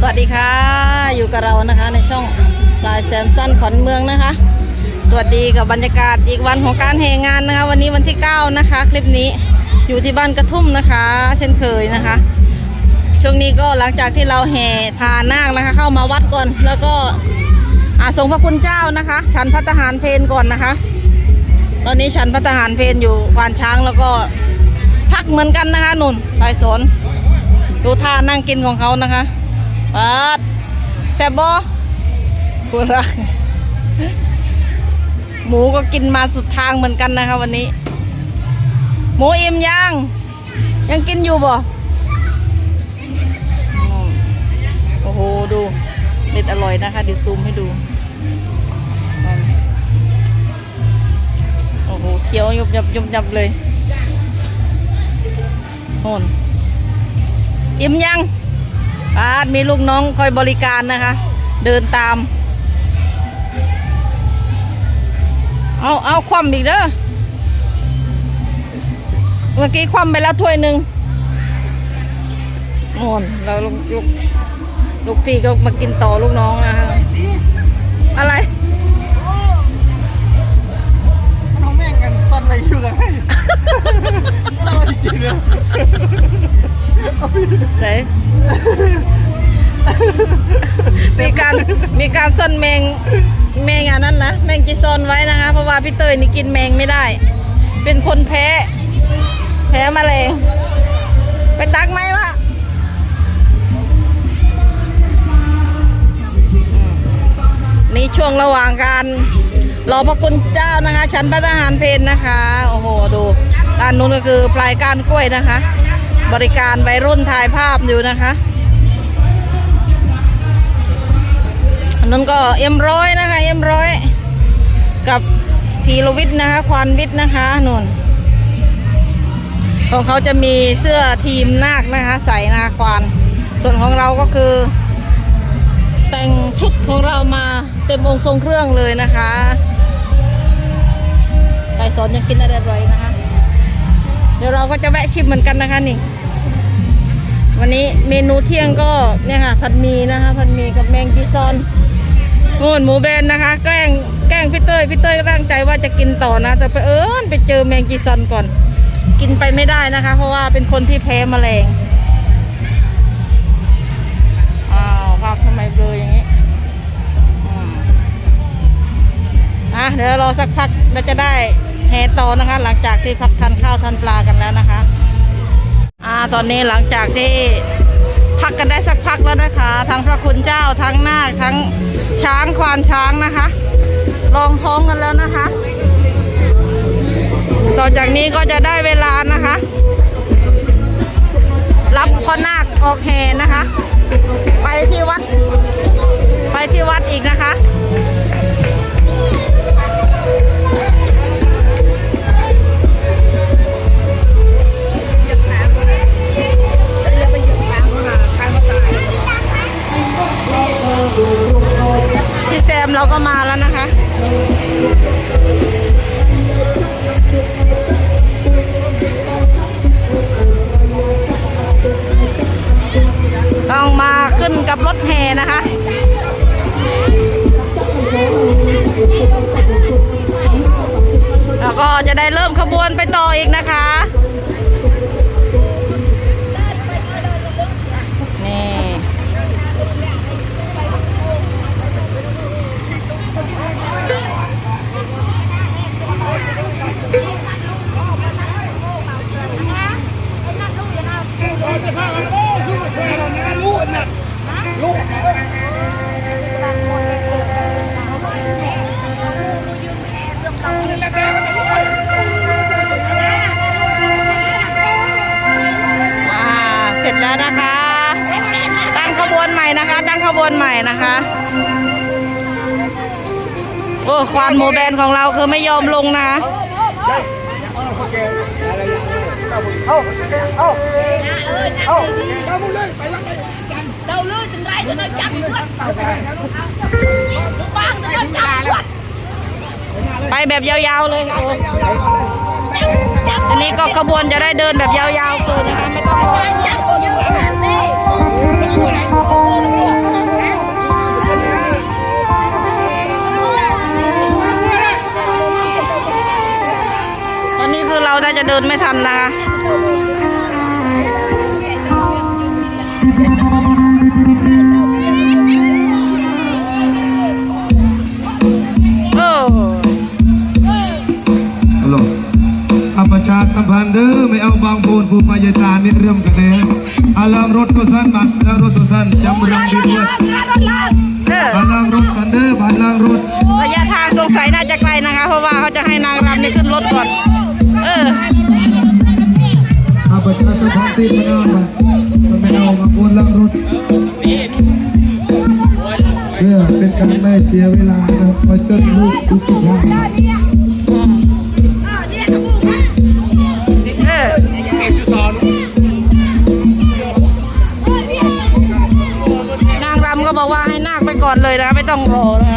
สวัสดีค่ะ อยู่กับเรานะคะในช่องลายแซมสันขอนเมืองนะคะ สวัสดีกับบรรยากาศอีกวันของการแห่งานนะคะ วันนี้วันที่ 9 นะคะ คลิปนี้อยู่ที่บ้านกระทุ่มนะคะ เช่นเคยนะคะ ช่วงนี้ก็หลังจากที่เราแห่พานาคนะคะ เข้ามาวัดก่อนแล้วก็อาทรงพระคุณเจ้านะคะ ฉันพัฒหารเพนก่อนนะคะ ตอนนี้ฉันพัฒหารเพนอยู่ควานช้างแล้วก็พักเหมือนกันนะคะนุ่นไปสนดูท่านั่งกินของเขานะคะ ปัดแซบบอคุณรัก หมูก็กินมาสุดทางเหมือนกันนะคะวันนี้ หมูอิ่มยัง ยังกินอยู่บ่โอ้โห ดูเด็ดอร่อยนะคะ เดี๋ยวซูมให้ดู โอ้โหเคี้ยวยุบยับยุบยับเลยโน่นอิ่มยัง ป้ามีลูกน้องคอยบริการนะคะ เดินตาม เอาเอาคว่ำอีกเด้อเมื่อกี้คว่ำไปแล้วถ้วยหนึ่งโน่นเราลูกลูกลูกพี่ก็มากินต่อลูกน้องนะคะอะไรมันของแม่งกันตอนอะไรอยู่กันให้เราจริงๆเนี่ย ไหนมีการมีการซ่อนแมงแมงอันนั้นนะแมงจีซอนไว้นะคะ เพราะว่าพี่เตยนี่กินแมงไม่ได้ เป็นคนแพ้ แพ้มาเลยไปตักไหมวะนี่ช่วงระหว่างการรอพระคุณเจ้านะคะ ชั้นพระทหารเพนนะคะ โอ้โห ดูด้านนู้นก็คือปลายการกล้วยนะคะ บริการวัยรุ่นถ่ายภาพอยู่นะคะอันนั้นก็เอ็มร้อยนะคะเอ็มร้อยกับพีรวิทย์นะคะควานวิทย์นะคะนุ่นของเขาจะมีเสื้อทีมนาคนะคะ ใส่นะคะควาน ส่วนของเราก็คือ แต่งชุดของเรามาเต็มองค์ทรงเครื่องเลยนะคะไปสอนยังกินอะไรอร่อยนะคะ เดี๋ยวเราก็จะแวะชิมเหมือนกันนะคะนี่ วันนี้เมนูเที่ยงก็เนี่ยค่ะผัดหมีนะคะผัดหมีกับแมงกีซอนโน่นหมูแบนนะคะ แกล้งแกล้งพี่เต้ยพี่เต้ยก็ตั้งใจว่าจะกินต่อนะ แต่ไปเอิญไปเจอแมงกีซอนก่อน กินไปไม่ได้นะคะ เพราะว่าเป็นคนที่แพ้แมลงอ้าวภาพทำไมเบลออย่างนี้อะเดี๋ยวรอสักพักเราจะได้แห่ต่อนะคะ หลังจากที่พักทานข้าวทานปลากันแล้วนะคะ ตอนนี้หลังจากที่พักกันได้สักพักแล้วนะคะ ทั้งพระคุณเจ้าทั้งนาคทั้งช้างควานช้างนะคะ ลองท้องกันแล้วนะคะ ต่อจากนี้ก็จะได้เวลานะคะ รับพ่อนาคออกแห่นะคะ ไปที่วัด ไปที่วัดอีกนะคะ เราก็มาแล้วนะคะ บวนใหม่นะคะ โอ้ควานหมูแบนของเราคือไม่ยอมลงนะคะ เอาเอาเอาเอาหมดเลยไปแล้วไป đâu lưới trên đây cho nó chậm quất nó băng cho nó chậm quất ไปแบบยาวๆเลยโอ้อันนี้ก็ขบวนจะได้เดินแบบยาวๆเลยนะคะไม่ต้องรอ chậm chậm เดินไม่ทันนะคะโอ้ฮัลโหลอาประชาสัมพันธ์เด้อไม่เอาบางปูนผู้พยาตานี่เริ่มกันเลยอาลามรถตัวสั้นบัตรลามรถตัวสั้นจำรังดีด้วยเออบัตรลางรถสันเด้อบัตรลางรถระยะทางสงสัยน่าจะไกลนะคะ เพราะว่าเขาจะให้นางรำนี่ขึ้นรถก่อนเอออาประชาสัมพันธ์ที่มันเอาบัตรมันไม่เอาบางปูนลางรถเพื่อเป็นการไม่เสียเวลานะคอยเตือลูกทุกชายเออนางรำก็บอกว่าให้นาคไปก่อนเลยนะคะไม่ต้องรอนะ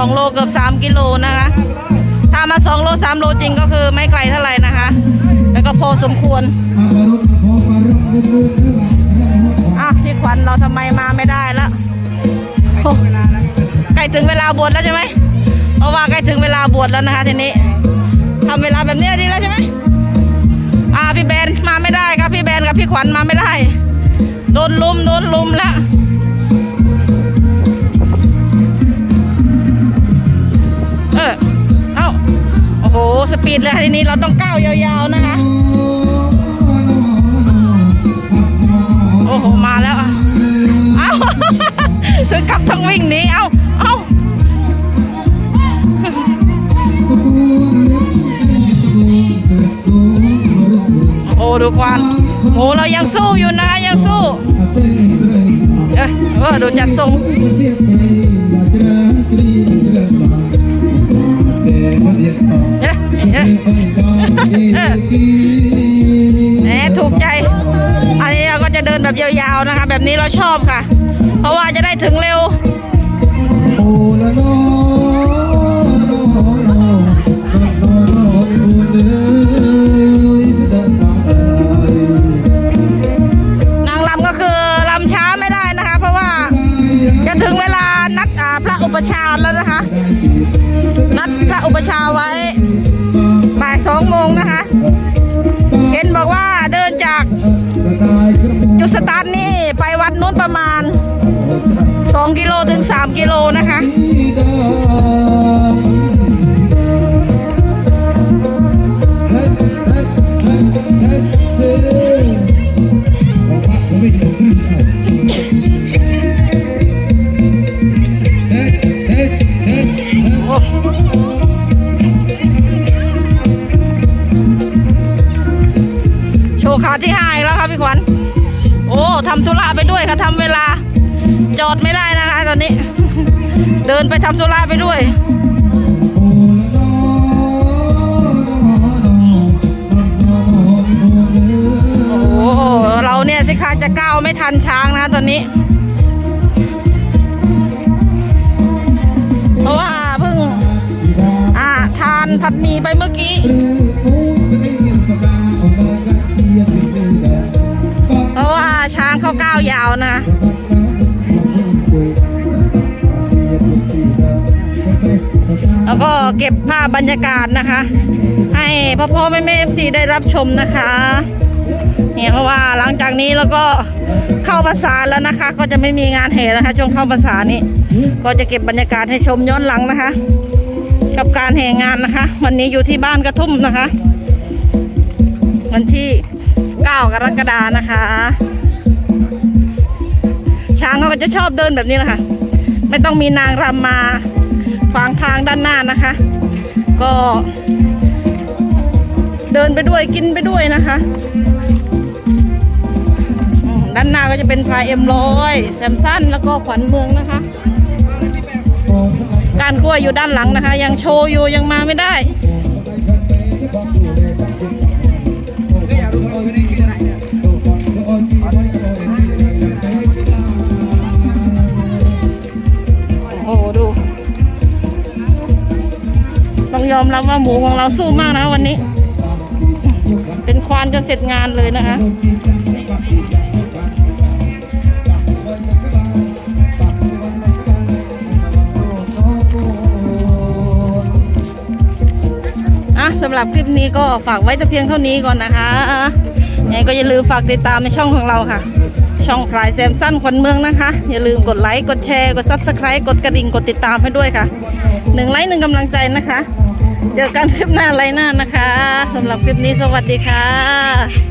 2 โลเกือบ 3 กิโลนะคะ ถ้ามา 2 โล 3 โลจริงก็คือไม่ไกลเท่าไหร่นะคะ แล้วก็พอสมควรอะพี่ขวัญเราทำไมมาไม่ได้ละโอ้ใกล้ถึงเวลาบวชแล้วใช่ไหมเพราะว่าใกล้ถึงเวลาบวชแล้วนะคะทีนี้ทำเวลาแบบนี้ดีแล้วใช่ไหมอ่าพี่แบนมาไม่ได้ครับพี่แบนกับพี่ขวัญมาไม่ได้ โดนลุมโดนลุมแล้ว สปีดเลยทีนี้เราต้องก้าวยาวๆนะคะ โอ้โห มาแล้วเอ้าถึงกับต้งวิ่งหนีเอ้าเอ้าโอ้ดูควันโอ้เรายังสู้อยู่นะคะยังสู้เอ้ยเออดูจัดทรง นแบบยาวๆนะคะ แบบนี้เราชอบค่ะ เพราะว่าจะได้ถึงเร็วนางรำก็คือรำช้าไม่ได้นะคะ เพราะว่าจะถึงเวลานัดอาพระอุปชาแล้วนะคะ นัดพระอุปชาไว้บ่ายสองโมงนะคะ เห็นบอกว่าเดินจาก ประมาณ 2 กิโลถึง 3 กิโลนะคะ นี้ เดินไปทำธุระไปด้วย โอ้โหเราเนี่ยสิคะจะก้าวไม่ทันช้างนะตอนนี้ เพราะว่าเพิ่ง อ่าทานผัดหมี่ไปเมื่อกี้เพราะว่าช้างเขาก้าวยาวนะ เก็บภาพบรรยากาศนะคะ ให้พ่อพ่อแม่แม่เอฟซีได้รับชมนะคะเนี่ยเพราะว่าหลังจากนี้แล้วก็เข้าพรรษาแล้วนะคะ ก็จะไม่มีงานแห่นะคะ ช่วงเข้าพรรษานี้ ก็จะเก็บบรรยากาศให้ชมย้อนหลังนะคะ กับการแห่งานนะคะ วันนี้อยู่ที่บ้านกระทุ่มนะคะ วันที่ 9 กรกฎานะคะ ช้างเขาก็จะชอบเดินแบบนี้แหละค่ะไม่ต้องมีนางรำมา ขวางทางด้านหน้านะคะ ก็ เดินไปด้วยกินไปด้วยนะคะด้านหน้าก็จะเป็นพลายเอ็มร้อยแซมสันแล้วก็ขวัญเมืองนะคะ การกล้วยอยู่ด้านหลังนะคะ ยังโชว์อยู่ยังมาไม่ได้ ยอมรับว่าหมูของเราสู้มากนะวันนี้ เป็นควานจนเสร็จงานเลยนะคะอะสำหรับคลิปนี้ก็ฝากไว้แต่เพียงเท่านี้ก่อนนะคะยังไงก็อย่าลืมฝากติดตามในช่องของเราค่ะ ช่องพลายแซมสั้นขวัญเมืองนะคะ อย่าลืมกดไลค์ กดแชร์ กดซับสไคร b e กดกระดิ่ง กดติดตามให้ด้วยค่ะ หนึ่งไลค์หนึ่งกำลังใจนะคะ เจอกันคลิปหน้าไลค์หน้านะคะสำหรับคลิปนี้สวัสดีค่ะ